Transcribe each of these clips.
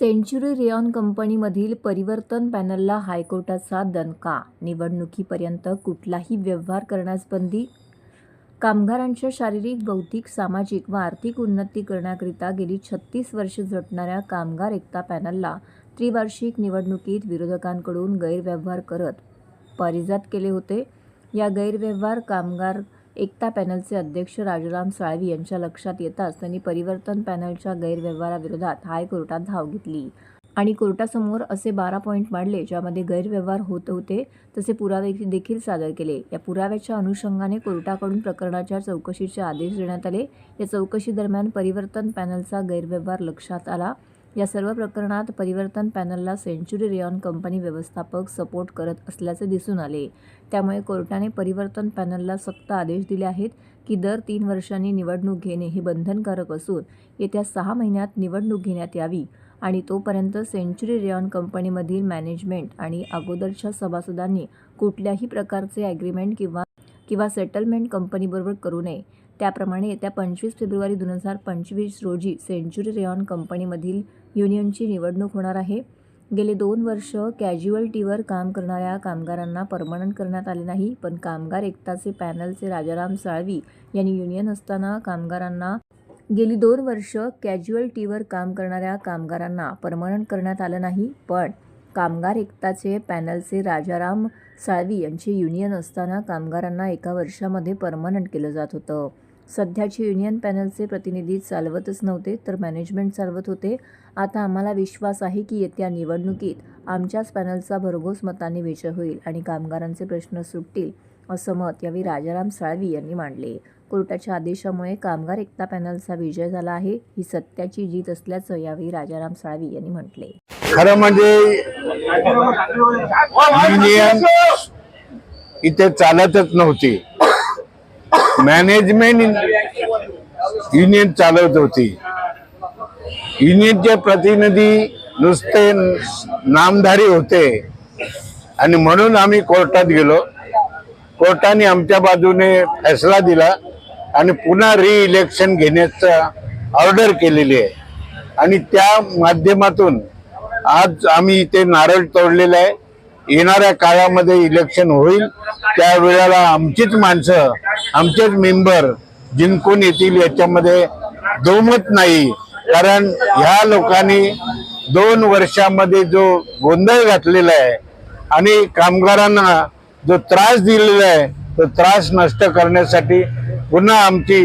Century रिऑन कंपनीमधील परिवर्तन पॅनलला हायकोर्टाचा दणका. निवडणुकीपर्यंत कुठलाही व्यवहार करण्यास बंदी कामगारांच्या शारीरिक बौद्धिक सामाजिक व आर्थिक उन्नती करण्याकरिता गेली छत्तीस वर्षे झटणाऱ्या कामगार एकता पॅनलला त्रिवार्षिक निवडणुकीत विरोधकांकडून गैरव्यवहार करत पारिजात केले होते. या गैरव्यवहार कामगार एकता पॅनलचे अध्यक्ष राजाराम साळवी यांच्या लक्षात येताच त्यांनी परिवर्तन पॅनलच्या गैरव्यवहाराविरोधात हायकोर्टात धाव घेतली. आणि कोर्टासमोर असे बारा पॉईंट मांडले ज्यामध्ये गैरव्यवहार होत होते तसे पुरावे देखील सादर केले. या पुराव्याच्या अनुषंगाने कोर्टाकडून प्रकरणाच्या चौकशीचे आदेश देण्यात आले. या चौकशी दरम्यान परिवर्तन पॅनलचा गैरव्यवहार लक्षात आला. या सर्व प्रकरणात परिवर्तन पॅनलला सेंच्युरी रेऑन कंपनी व्यवस्थापक सपोर्ट करत असल्याचे दिसून आले. त्यामुळे कोर्टाने परिवर्तन पॅनलला सक्त आदेश दिले आहेत की दर तीन वर्षांनी निवडणूक घेणे हे बंधनकारक असून येत्या सहा महिन्यात निवडणूक घेण्यात यावी आणि तोपर्यंत सेंच्युरी रेऑन कंपनीमधील मॅनेजमेंट आणि अगोदरच्या सभासदांनी कुठल्याही प्रकारचे ॲग्रीमेंट किंवा किंवा सेटलमेंट कंपनीबरोबर करू नये. त्याप्रमाणे येत्या पंचवीस फेब्रुवारी दोन हजार पंचवीस रोजी सेंच्युरी रेऑन कंपनीमधील युनियनची निवडणूक होणार आहे. गेले दोन वर्ष कॅज्युअल्टीवर काम करणाऱ्या कामगारांना परमनंट करण्यात आले नाही पण कामगार एकताचे पॅनलचे राजाराम साळवी यांनी युनियन असताना कामगारांना गेली दोन वर्ष कॅज्युअल्टीवर काम करणाऱ्या कामगारांना परमनंट करण्यात आलं नाही पण कामगार एकताचे पॅनलचे राजाराम साळवी यांचे युनियन असताना कामगारांना एका वर्षामध्ये परमनंट केलं जात होतं. सध्याचे युनियन पॅनलचे प्रतिनिधी चालवतच नव्हते तर मॅनेजमेंट चालवत होते. आता आम्हाला विश्वास आहे की येत्या निवडणुकीत आमच्याच पॅनलचा भरघोस मताने विजय होईल आणि कामगारांचे प्रश्न सुटतील असं मत यावेळी राजाराम साळवी यांनी मांडले. कोर्टाच्या आदेशामुळे कामगार एकता पॅनलचा विजय झाला आहे. ही सत्याची जीत असल्याचं यावेळी राजाराम साळवी यांनी म्हटले. खरं म्हणजे युनियन इथे चालतच नव्हती. मॅनेजमेंट युनियन चालवत होती. युनियनचे प्रतिनिधी नुसते नामधारी होते. आणि म्हणून आम्ही कोर्टात गेलो. कोर्टाने आमच्या बाजूने फैसला दिला. आणि पुन्हा री इलेक्शन घेण्याचं ऑर्डर केलेली आहे. आणि त्या माध्यमातून आज आम्ही इथे नारळ तोडलेलं आहे. येणाऱ्या काळामध्ये इलेक्शन होईल. त्या वेळेला आमचीच माणसं आमचेच मेंबर जिंकून येतील याच्यामध्ये दोमत नाही. कारण ह्या लोकांनी दोन वर्षामध्ये जो गोंधळ घातलेला आहे आणि कामगारांना जो त्रास दिलेला आहे तो त्रास नष्ट करण्यासाठी पुन्हा आमची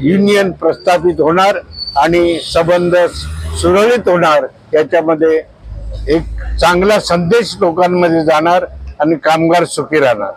युनियन प्रस्थापित होणार आणि संबंध सुरळीत होणार. याच्यामध्ये एक चांगला संदेश लोकांमध्ये जाणार आणि कामगार सुखी राहणार.